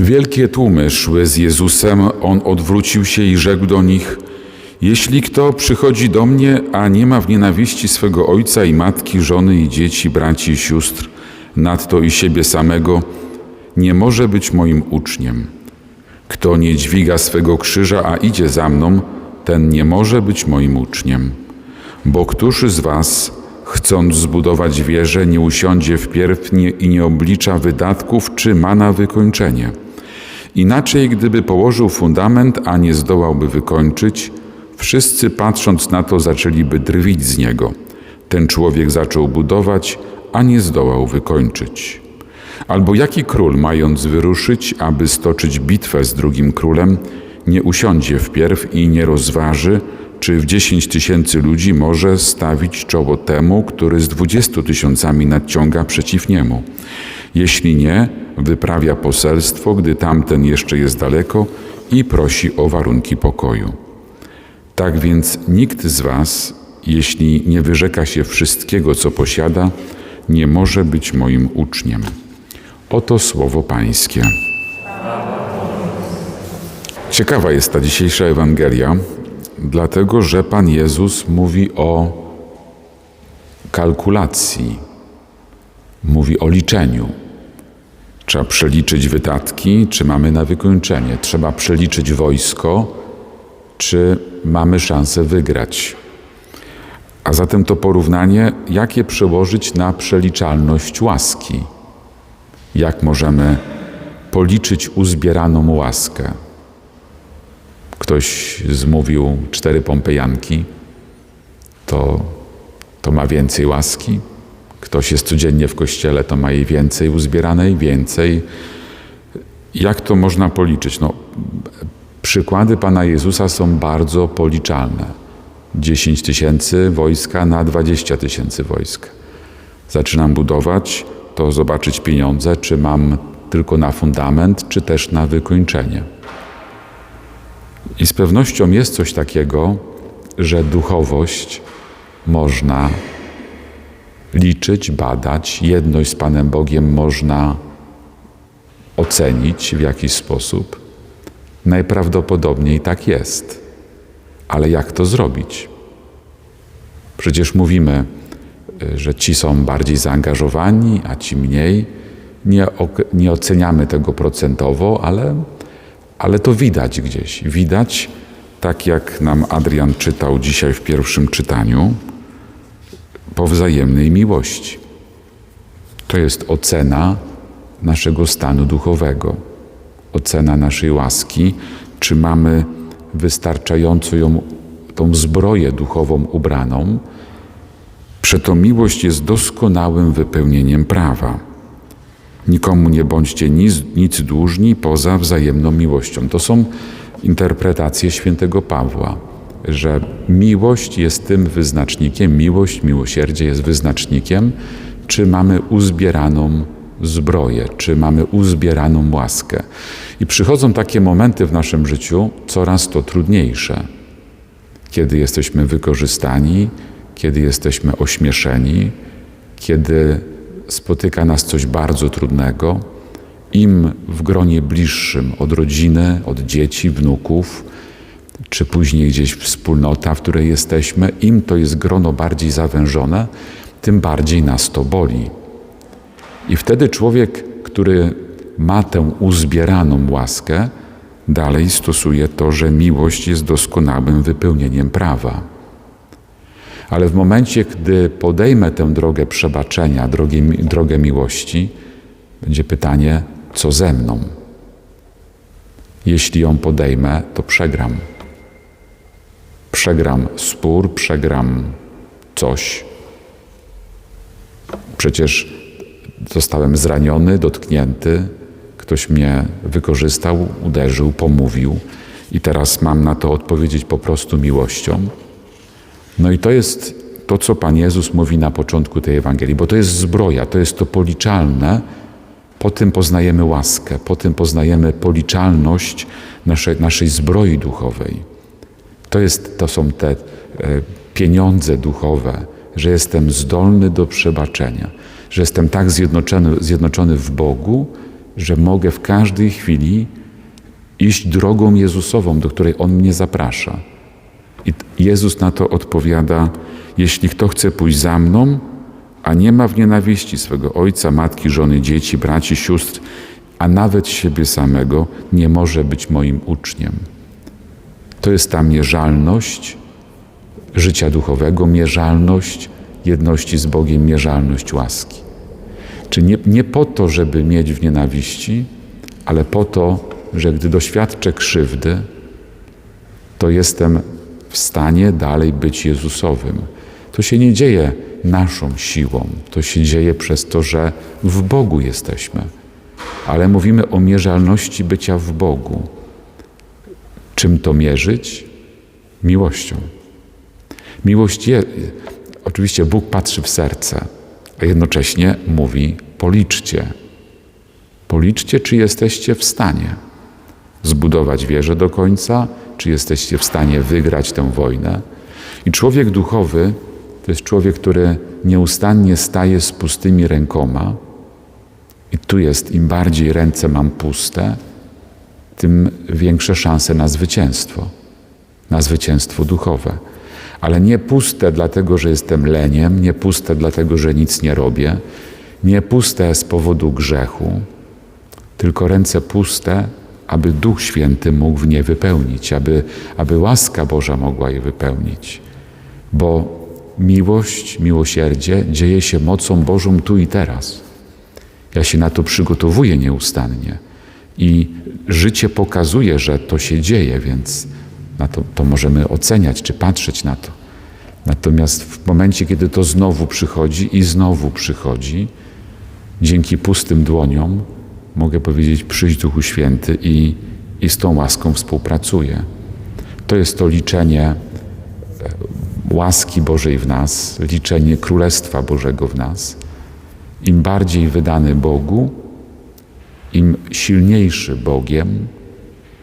Wielkie tłumy szły z Jezusem, on odwrócił się i rzekł do nich: Jeśli kto przychodzi do mnie, a nie ma w nienawiści swego ojca i matki, żony i dzieci, braci i sióstr, nadto i siebie samego, nie może być moim uczniem. Kto nie dźwiga swego krzyża, a idzie za mną, ten nie może być moim uczniem. Bo któż z was, chcąc zbudować wieżę, nie usiądzie wpierw nie, i nie oblicza wydatków, czy ma na wykończenie? Inaczej, gdyby położył fundament, a nie zdołałby wykończyć, wszyscy patrząc na to zaczęliby drwić z niego. Ten człowiek zaczął budować, a nie zdołał wykończyć. Albo jaki król, mając wyruszyć, aby stoczyć bitwę z drugim królem, nie usiądzie wpierw i nie rozważy, czy w dziesięć tysięcy ludzi może stawić czoło temu, który z dwudziestu tysiącami nadciąga przeciw niemu. Jeśli nie, wyprawia poselstwo, gdy tamten jeszcze jest daleko i prosi o warunki pokoju. Tak więc nikt z Was, jeśli nie wyrzeka się wszystkiego, co posiada, nie może być moim uczniem. Oto słowo Pańskie. Ciekawa jest ta dzisiejsza Ewangelia, dlatego że Pan Jezus mówi o kalkulacji, mówi o liczeniu. Trzeba przeliczyć wydatki, czy mamy na wykończenie. Trzeba przeliczyć wojsko, czy mamy szansę wygrać. A zatem to porównanie, jak je przełożyć na przeliczalność łaski? Jak możemy policzyć uzbieraną łaskę? Ktoś zmówił cztery pompejanki, to, to ma więcej łaski. Ktoś jest codziennie w kościele, to ma jej więcej uzbieranej, więcej. Jak to można policzyć? No, przykłady Pana Jezusa są bardzo policzalne. 10 tysięcy wojska na 20 tysięcy wojsk. Zaczynam budować, to zobaczyć pieniądze, czy mam tylko na fundament, czy też na wykończenie. I z pewnością jest coś takiego, że duchowość można liczyć, badać, jedność z Panem Bogiem można ocenić w jakiś sposób. Najprawdopodobniej tak jest. Ale jak to zrobić? Przecież mówimy, że ci są bardziej zaangażowani, a ci mniej. Nie, nie oceniamy tego procentowo, ale, ale to widać gdzieś. Widać, tak jak nam Adrian czytał dzisiaj w pierwszym czytaniu, po wzajemnej miłości. To jest ocena naszego stanu duchowego, ocena naszej łaski, czy mamy wystarczająco ją, tą zbroję duchową ubraną. Przeto miłość jest doskonałym wypełnieniem prawa. Nikomu nie bądźcie nic, nic dłużni poza wzajemną miłością. To są interpretacje świętego Pawła, że miłość jest tym wyznacznikiem, miłość, miłosierdzie jest wyznacznikiem, czy mamy uzbieraną zbroję, czy mamy uzbieraną łaskę. I przychodzą takie momenty w naszym życiu coraz to trudniejsze, kiedy jesteśmy wykorzystani, kiedy jesteśmy ośmieszeni, kiedy spotyka nas coś bardzo trudnego. Im w gronie bliższym od rodziny, od dzieci, wnuków, czy później gdzieś wspólnota, w której jesteśmy, im to jest grono bardziej zawężone, tym bardziej nas to boli. I wtedy człowiek, który ma tę uzbieraną łaskę, dalej stosuje to, że miłość jest doskonałym wypełnieniem prawa. Ale w momencie, gdy podejmę tę drogę przebaczenia, drogę, drogę miłości, będzie pytanie, co ze mną? Jeśli ją podejmę, to przegram. Przegram spór, przegram coś. Przecież zostałem zraniony, dotknięty, ktoś mnie wykorzystał, uderzył, pomówił i teraz mam na to odpowiedzieć po prostu miłością. No i to jest to, co Pan Jezus mówi na początku tej Ewangelii, bo to jest zbroja, to jest to policzalne. Po tym poznajemy łaskę, po tym poznajemy policzalność naszej, naszej zbroi duchowej. To, jest, to są te e, pieniądze duchowe, że jestem zdolny do przebaczenia, że jestem tak zjednoczony, zjednoczony w Bogu, że mogę w każdej chwili iść drogą Jezusową, do której On mnie zaprasza. I Jezus na to odpowiada: Jeśli kto chce pójść za mną, a nie ma w nienawiści swego ojca, matki, żony, dzieci, braci, sióstr, a nawet siebie samego, nie może być moim uczniem. To jest ta mierzalność życia duchowego, mierzalność jedności z Bogiem, mierzalność łaski. Czy nie, nie po to, żeby mieć w nienawiści, ale po to, że gdy doświadczę krzywdy, to jestem w stanie dalej być Jezusowym. To się nie dzieje naszą siłą, to się dzieje przez to, że w Bogu jesteśmy. Ale mówimy o mierzalności bycia w Bogu. Czym to mierzyć? Miłością. Miłość jest. Oczywiście Bóg patrzy w serce, a jednocześnie mówi: policzcie. Policzcie, czy jesteście w stanie zbudować wieżę do końca, czy jesteście w stanie wygrać tę wojnę. I człowiek duchowy to jest człowiek, który nieustannie staje z pustymi rękoma. I tu jest, im bardziej ręce mam puste, tym większe szanse na zwycięstwo, na zwycięstwo duchowe. Ale nie puste dlatego, że jestem leniem, nie puste dlatego, że nic nie robię, nie puste z powodu grzechu, tylko ręce puste, aby Duch Święty mógł w nie wypełnić, aby, aby łaska Boża mogła je wypełnić. Bo miłość, miłosierdzie dzieje się mocą Bożą tu i teraz. Ja się na to przygotowuję nieustannie i życie pokazuje, że to się dzieje, więc na to, to możemy oceniać czy patrzeć na to. Natomiast w momencie, kiedy to znowu przychodzi i znowu przychodzi, dzięki pustym dłoniom mogę powiedzieć: Przyjdź Duchu Święty i, i z tą łaską współpracuję. To jest to liczenie e, łaski Bożej w nas, liczenie Królestwa Bożego w nas. Im bardziej wydany Bogu, im silniejszy Bogiem,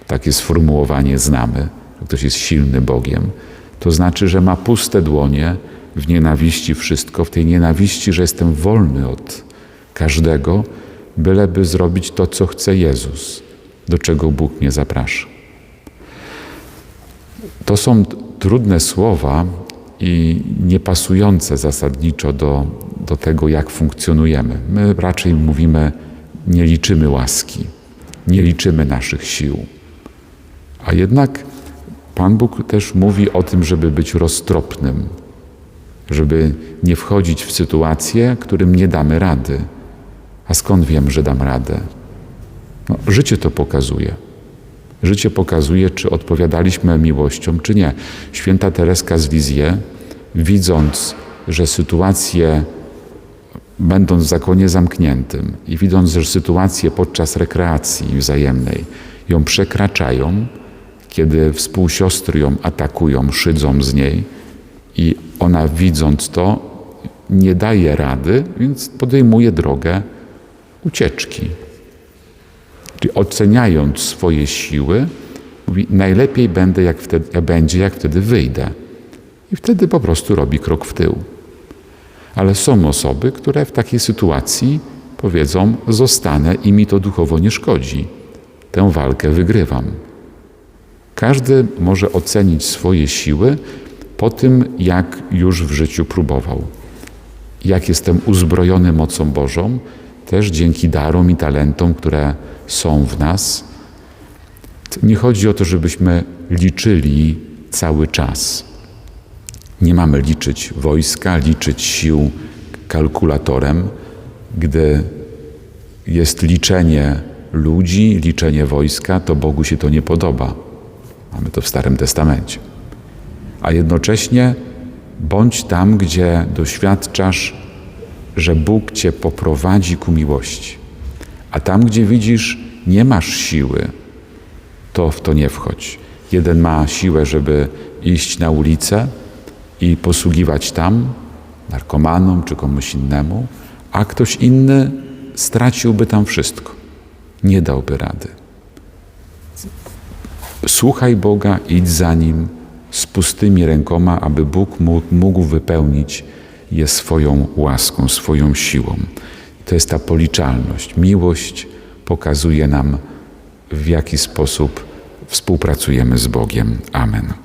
takie sformułowanie znamy, że ktoś jest silny Bogiem, to znaczy, że ma puste dłonie w nienawiści wszystko, w tej nienawiści, że jestem wolny od każdego, byleby zrobić to, co chce Jezus, do czego Bóg mnie zaprasza. To są trudne słowa i niepasujące zasadniczo do, do tego, jak funkcjonujemy. My raczej mówimy, nie liczymy łaski, nie liczymy naszych sił. A jednak Pan Bóg też mówi o tym, żeby być roztropnym, żeby nie wchodzić w sytuacje, którym nie damy rady. A skąd wiem, że dam radę? No, życie to pokazuje. Życie pokazuje, czy odpowiadaliśmy miłością, czy nie. Święta Tereska z Lizie, widząc, że sytuacje, będąc w zakonie zamkniętym i widząc, że sytuacje podczas rekreacji wzajemnej ją przekraczają, kiedy współsiostry ją atakują, szydzą z niej i ona widząc to, nie daje rady, więc podejmuje drogę ucieczki. Czyli oceniając swoje siły, mówi, najlepiej będę, jak wtedy, będzie, jak wtedy wyjdę. I wtedy po prostu robi krok w tył. Ale są osoby, które w takiej sytuacji powiedzą: Zostanę i mi to duchowo nie szkodzi. Tę walkę wygrywam. Każdy może ocenić swoje siły po tym, jak już w życiu próbował. Jak jestem uzbrojony mocą Bożą, też dzięki darom i talentom, które są w nas. Nie chodzi o to, żebyśmy liczyli cały czas. Nie mamy liczyć wojska, liczyć sił kalkulatorem, gdy jest liczenie ludzi, liczenie wojska, to Bogu się to nie podoba. Mamy to w Starym Testamencie. A jednocześnie bądź tam, gdzie doświadczasz że Bóg Cię poprowadzi ku miłości. A tam, gdzie widzisz, nie masz siły, to w to nie wchodź. Jeden ma siłę, żeby iść na ulicę i posługiwać tam narkomanom czy komuś innemu, a ktoś inny straciłby tam wszystko. Nie dałby rady. Słuchaj Boga, idź za Nim z pustymi rękoma, aby Bóg mógł wypełnić je swoją łaską, swoją siłą. To jest ta policzalność, miłość pokazuje nam, w jaki sposób współpracujemy z Bogiem. Amen.